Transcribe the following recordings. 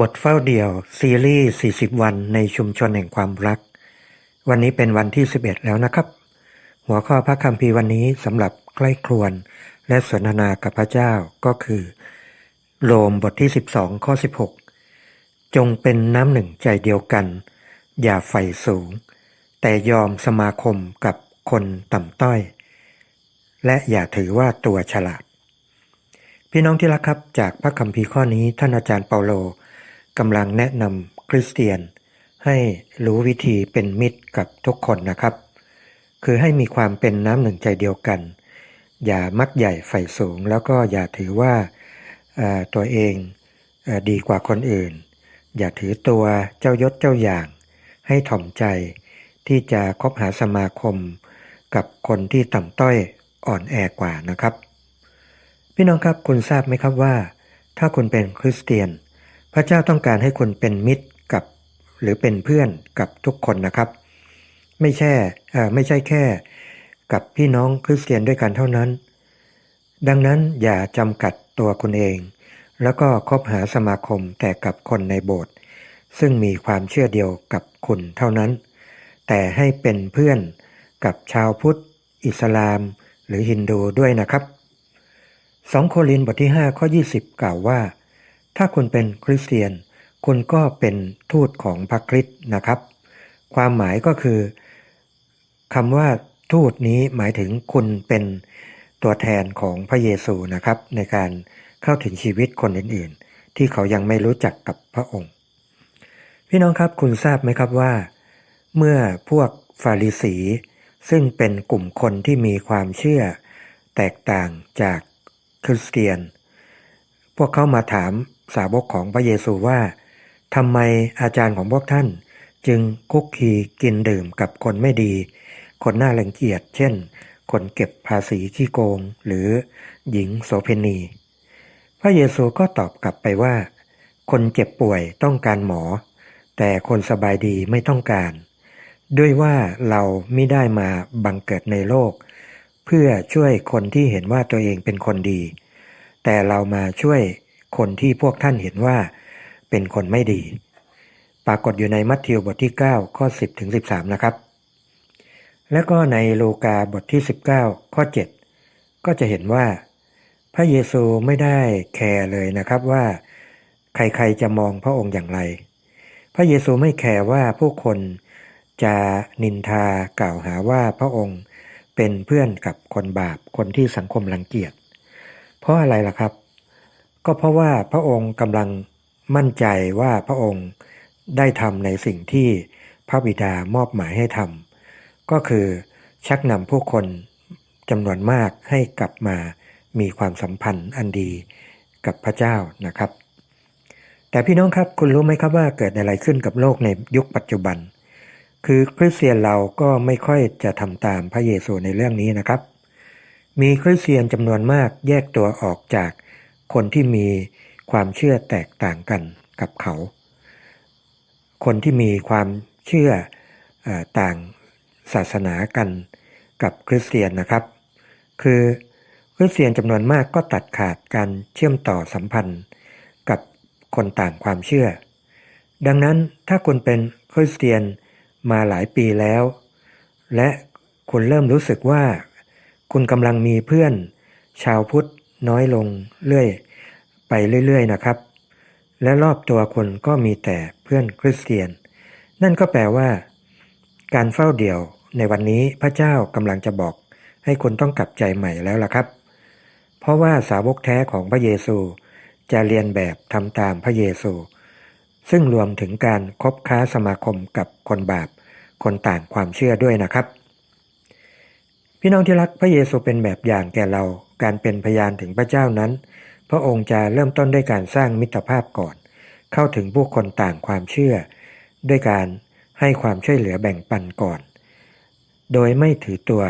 บทเฝ้าเดี่ยว ซีรีส์ 40 วันในชุมชนแห่งความรัก วันนี้เป็นวันที่ 11 แล้วนะครับ หัวข้อพระคัมภีร์วันนี้สำหรับใกล้ครวน และสนทนากับพระเจ้าก็คือ โรมบทที่ 12 ข้อ 16 จงเป็นน้ำหนึ่งใจเดียวกัน อย่าใฝ่สูง แต่ยอมสมาคมกับคนต่ำต้อย และอย่าถือว่าตัวฉลาด พี่น้องที่รักครับจากพระคัมภีร์ข้อนี้ท่านอาจารย์เปาโล กำลังแนะนำคริสเตียน ให้รู้วิธีเป็นมิตรกับทุกคนนะครับ คือให้มีความเป็นน้ำหนึ่งใจเดียวกัน อย่ามักใหญ่ใฝ่สูง แล้วก็อย่าถือว่าตัวเองอดีกว่าคนอื่น อย่าถือตัวเจ้ายศเจ้าอย่าง ให้ถ่อมใจที่จะคบหาสมาคม กับคนที่ต่ำต้อยอ่อนแอกว่านะครับ พี่น้องครับคุณทราบไหมครับว่า ถ้าคุณเป็นคริสเตียน พระเจ้าต้องการให้คุณเป็นมิตรกับ หรือเป็นเพื่อนกับทุกคนนะครับ ไม่ใช่ไม่ใช่แค่ กับพี่น้องคริสเตียนด้วยกันเท่านั้น ดังนั้นอย่าจำกัดตัวคุณเอง แล้วก็คบหาสมาคมแต่กับคนในโบสถ์ซึ่งมีความเชื่อเดียวกับคุณเท่านั้น แต่ให้เป็นเพื่อนกับชาวพุทธ อิสลาม หรือฮินดูด้วยนะครับ 2 โครินธ์บทที่5ข้อ 20 กล่าวว่า ถ้าคุณเป็นคริสเตียน คุณก็เป็นทูตของพระคริสต์นะครับ ความหมายก็คือคำว่าทูตนี้หมายถึงคุณเป็นตัวแทนของพระเยซูนะครับ ในการเข้าถึงชีวิตคนอื่นๆ ที่เขายังไม่รู้จักกับพระองค์ พี่น้องครับคุณทราบไหมครับว่า เมื่อพวกฟาริสี ซึ่งเป็นกลุ่มคนที่มีความเชื่อ แตกต่างจากคริสเตียน พวกเขามาถาม สาวกของพระเยซูว่าทำไมอาจารย์ของพวกท่าน จึงคุกคีกินดื่มกับคนไม่ดี คนน่ารังเกียจเช่น คนเก็บภาษีขี้โกงหรือหญิงโสเพณี พระเยซูก็ตอบกลับไปว่า คนเจ็บป่วยต้องการหมอ แต่คนสบายดีไม่ต้องการ ด้วยว่าเราไม่ได้มาบังเกิดในโลก เพื่อช่วยคนที่เห็นว่าตัวเองเป็นคนดี แต่เรามาช่วย คนที่พวกท่านเห็นว่าเป็นคนไม่ดี ปรากฏอยู่ในมัทธิวบทที่ 9 ข้อ 10ถึง13 นะครับ แล้วก็ในโลกาบทที่ 19 ข้อ 7 ก็จะเห็นว่า พระเยซูไม่ได้แคร์เลยนะครับว่า ใครๆจะมองพระองค์อย่างไร พระเยซูไม่แคร์ว่าผู้คนจะนินทากล่าวหาว่าพระองค์เป็นเพื่อนกับคนบาปคนที่สังคมรังเกียจ เพราะอะไรล่ะครับ ก็เพราะว่าพระองค์กำลังมั่นใจว่าพระองค์ได้ทำในสิ่งที่พระบิดามอบหมายให้ทำก็คือชักนำผู้คนจำนวนมากให้กลับมามีความสัมพันธ์อันดีกับพระเจ้านะครับ แต่พี่น้องครับคุณรู้ไหมครับว่าเกิดอะไรขึ้นกับโลกในยุคปัจจุบัน คือคริสเตียนเราก็ไม่ค่อยจะทำตามพระเยซูในเรื่องนี้นะครับ มีคริสเตียนจำนวนมากแยกตัวออกจาก คนที่มีความเชื่อแตกต่างกันกับเขา คนที่มีความเชื่ออต่างศาสนากันกับคริสเตียนนะครับ คือคริสเตียนจำนวนมากก็ตัดขาดการเชื่อมต่อสัมพันธ์กับคนต่างความเชื่อ ดังนั้นถ้าคุณเป็นคริสเตียนมาหลายปีแล้ว และคุณเริ่มรู้สึกว่า คุณกำลังมีเพื่อน ชาวพุทธ น้อยลงเรื่อยไปเรื่อยๆนะครับ และรอบตัวคุณก็มีแต่เพื่อนคริสเตียน นั่นก็แปลว่า การเฝ้าเดี่ยวในวันนี้พระเจ้ากำลังจะบอก ให้คุณต้องกลับใจใหม่แล้วล่ะครับ เพราะว่าสาวกแท้ของพระเยซูจะเรียนแบบทำตามพระเยซู ซึ่งรวมถึงการคบค้าสมาคมกับคนบาป คนต่างความเชื่อด้วยนะครับ พี่น้องที่รักพระเยซูเป็นแบบอย่างแก่เรา การเป็นพยานถึงพระเจ้านั้น พระองค์จะเริ่มต้นด้วยการสร้างมิตรภาพก่อน เข้าถึงผู้คนต่างความเชื่อ ด้วยการให้ความช่วยเหลือแบ่งปันก่อน โดยไม่ถือตัว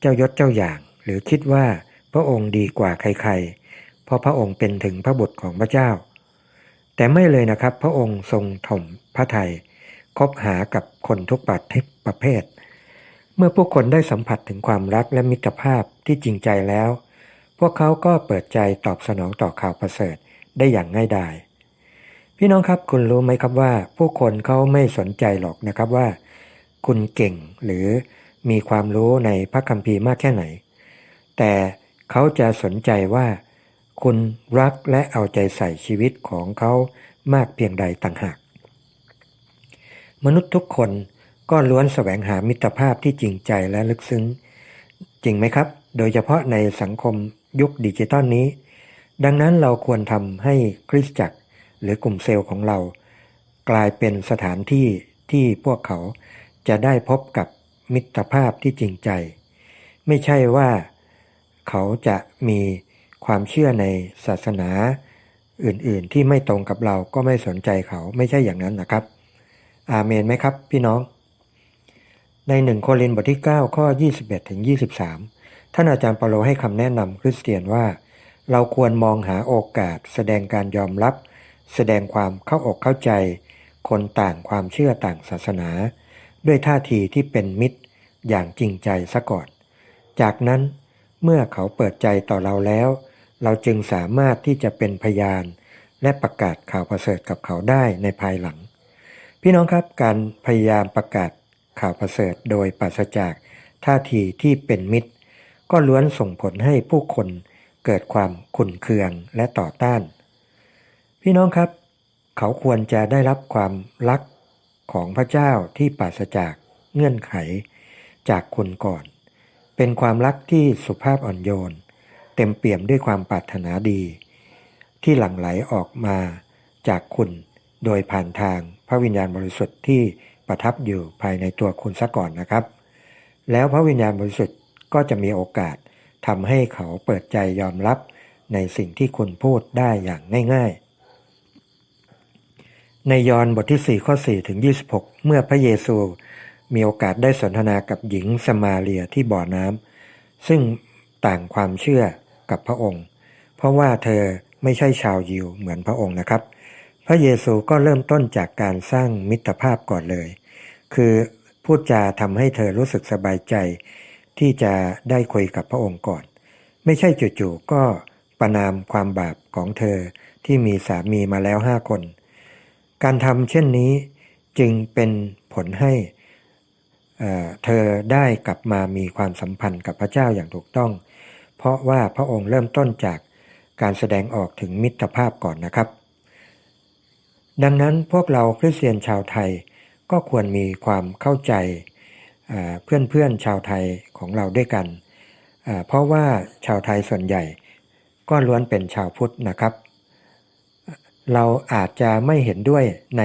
เจ้ายศเจ้าอย่าง หรือคิดว่าพระองค์ดีกว่าใครๆ เพราะพระองค์เป็นถึงพระบุตรของพระเจ้า แต่ไม่เลยนะครับพระองค์ทรงถ่มพระทัยคบหากับคนทุกประเภท เมื่อผู้คนได้สัมผัสถึงความรักและมิตรภาพที่จริงใจแล้ว พวกเขาก็เปิดใจตอบสนองต่อข่าวประเสริฐได้อย่างง่ายดาย พี่น้องครับคุณรู้ไหมครับว่า ผู้คนเขาไม่สนใจหรอกนะครับว่า คุณเก่งหรือมีความรู้ในพระคัมภีร์มากแค่ไหน แต่เขาจะสนใจว่า คุณรักและเอาใจใส่ชีวิตของเขามากเพียงใดต่างหาก มนุษย์ทุกคน ก็ล้วนแสวงหามิตรภาพที่จริงใจและลึกซึ้ง จริงไหมครับ โดยเฉพาะในสังคมยุคดิจิตอลนี้ ดังนั้นเราควรทำให้คริสตจักรหรือกลุ่มเซลล์ของเรา กลายเป็นสถานที่ที่พวกเขาจะได้พบกับมิตรภาพที่จริงใจ ไม่ใช่ว่าเขาจะมีความเชื่อในศาสนาอื่นๆ ที่ไม่ตรงกับเราก็ไม่สนใจเขาไม่ใช่อย่างนั้นนะครับ อาเมนไหมครับ พี่น้อง ในหนึ่งโครินบทที่ 9 ข้อ 21ถึง23 ท่านอาจารย์เปาโลให้คำแนะนำคริสเตียนว่า เราควรมองหาโอกาส แสดงการยอมรับ แสดงความเข้าอกเข้าใจ คนต่างความเชื่อต่างศาสนา ด้วยท่าทีที่เป็นมิตร อย่างจริงใจซะก่อน จากนั้นเมื่อเขาเปิดใจต่อเราแล้ว เราจึงสามารถที่จะเป็นพยาน และประกาศข่าวประเสริฐกับเขาได้ในภายหลัง พี่น้องครับการพยายามประกาศ ข่าวประเสริฐโดยปราศจากท่าทีที่เป็นมิตร ก็ล้วนส่งผลให้ผู้คนเกิดความขุ่นเคืองและต่อต้าน พี่น้องครับ เขาควรจะได้รับความรักของพระเจ้าที่ปราศจากเงื่อนไขจากคุณก่อน เป็นความรักที่สุภาพอ่อนโยน เต็มเปี่ยมด้วยความปรารถนาดี ที่หลั่งไหลออกมาจากคุณโดยผ่านทางพระวิญญาณบริสุทธิ์ที่ ประทับอยู่ภายในตัวคุณซะก่อนนะครับ แล้วพระวิญญาณบริสุทธิ์ก็จะมีโอกาสทำให้เขาเปิดใจยอมรับในสิ่งที่คุณพูดได้อย่างง่าย ๆ ในยอห์นบทที่ 4 ข้อ 4 ถึง 26 เมื่อพระเยซูมีโอกาสได้สนทนากับหญิงสมาเรียที่บ่อน้ำซึ่งต่างความเชื่อกับพระองค์ เพราะว่าเธอไม่ใช่ชาวยิวเหมือนพระองค์นะครับ พระเยซูก็เริ่มต้นจากการสร้างมิตรภาพก่อนเลย คือพูดจาทำให้เธอรู้สึกสบายใจ ที่จะได้คุยกับพระองค์ก่อน ไม่ใช่จู่ๆก็ประนามความบาปของเธอที่มีสามีมาแล้วห้าคน การทำเช่นนี้จึงเป็นผลให้เธอได้กลับมามีความสัมพันธ์กับพระเจ้าอย่างถูกต้อง เพราะว่าพระองค์เริ่มต้นจากการแสดงออกถึงมิตรภาพก่อนนะครับ ดังนั้นพวกเราคริสเตียนชาวไทยก็ควรมีความเข้าใจเพื่อนๆชาวไทยของเราด้วยกัน เพราะว่าชาวไทยส่วนใหญ่ ก็ล้วนเป็นชาวพุทธนะครับ เราอาจจะไม่เห็นด้วยใน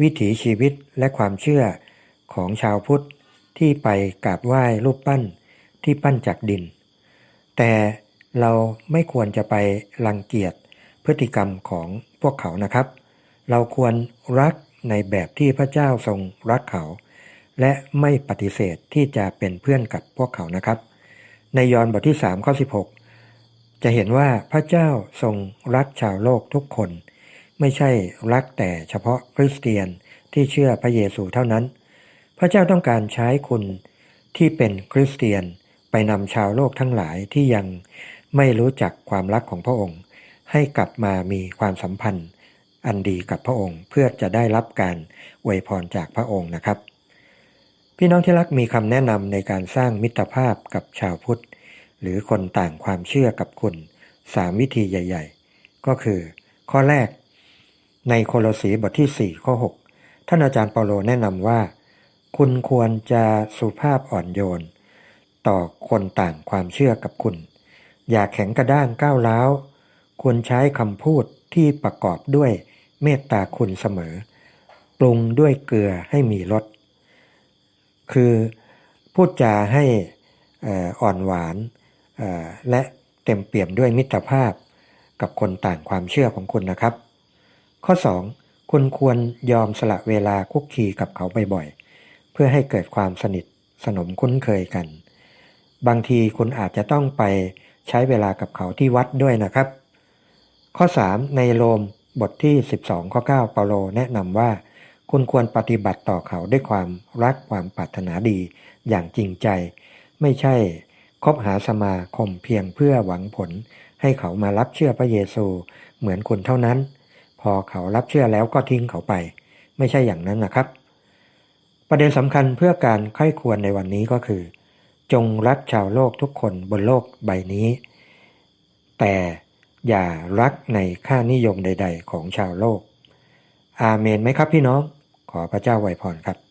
วิถีชีวิตและความเชื่อของชาวพุทธที่ไปกราบไหว้รูปปั้นที่ปั้นจากดิน แต่เราไม่ควรจะไปรังเกียจพฤติกรรมของพวกเขานะครับ เราควรรักในแบบที่พระเจ้าทรงรักเขา และไม่ปฏิเสธที่จะเป็นเพื่อนกับพวกเขานะครับ ในยอห์นบทที่3ข้อ16 จะเห็นว่าพระเจ้าทรงรักชาวโลกทุกคน ไม่ใช่รักแต่เฉพาะคริสเตียนที่เชื่อพระเยซูเท่านั้น พระเจ้าต้องการใช้คุณที่เป็นคริสเตียนไปนำชาวโลกทั้งหลายที่ยังไม่รู้จักความรักของพระองค์ ให้กลับมามีความสัมพันธ์ อันดีกับพระองค์เพื่อจะได้รับการอวยพรจากพระองค์นะครับ พี่น้องที่รักมีคำแนะนำในการสร้างมิตรภาพกับชาวพุทธ หรือคนต่างความเชื่อกับคุณสามวิธีใหญ่ ๆ ก็คือ ข้อแรก ในโคโลสีบทที่ 4 ข้อ 6 ท่านอาจารย์เปาโลแนะนำว่า คุณควรจะสุภาพอ่อนโยน ต่อคนต่างความเชื่อกับคุณ อย่าแข็งกระด้างก้าวร้าวควรใช้คำพูดที่ประกอบด้วย เมตตาคุณเสมอ ปรุงด้วยเกลือให้มีรสคือพูดจาให้อ่อนหวานและเต็มเปี่ยมด้วยมิตรภาพกับคนต่างความเชื่อของคุณนะครับ ข้อ 2. คุณควรยอมสละเวลาคุกคีกับเขาบ่อยๆ เพื่อให้เกิดความสนิทสนมคุ้นเคยกัน บางทีคุณอาจจะต้องไปใช้เวลากับเขาที่วัดด้วยนะครับ ข้อ 3 ในโรม บทที่ 12 ข้อ 9 เปาโลแนะนำว่า คุณควรปฏิบัติต่อเขาด้วยความรักความปรารถนาดีอย่างจริงใจ ไม่ใช่คบหาสมาคมเพียงเพื่อหวังผล ให้เขามารับเชื่อพระเยซูเหมือนคุณเท่านั้น พอเขารับเชื่อแล้วก็ทิ้งเขาไป ไม่ใช่อย่างนั้นนะครับ ประเด็นสำคัญเพื่อการไข้ควรในวันนี้ก็คือ จงรักชาวโลกทุกคนบนโลกใบนี้ แต่ อย่ารักในค่านิยมใด ๆ ของชาวโลก อาเมนไหมครับพี่น้อง ขอพระเจ้าไวยพรครับ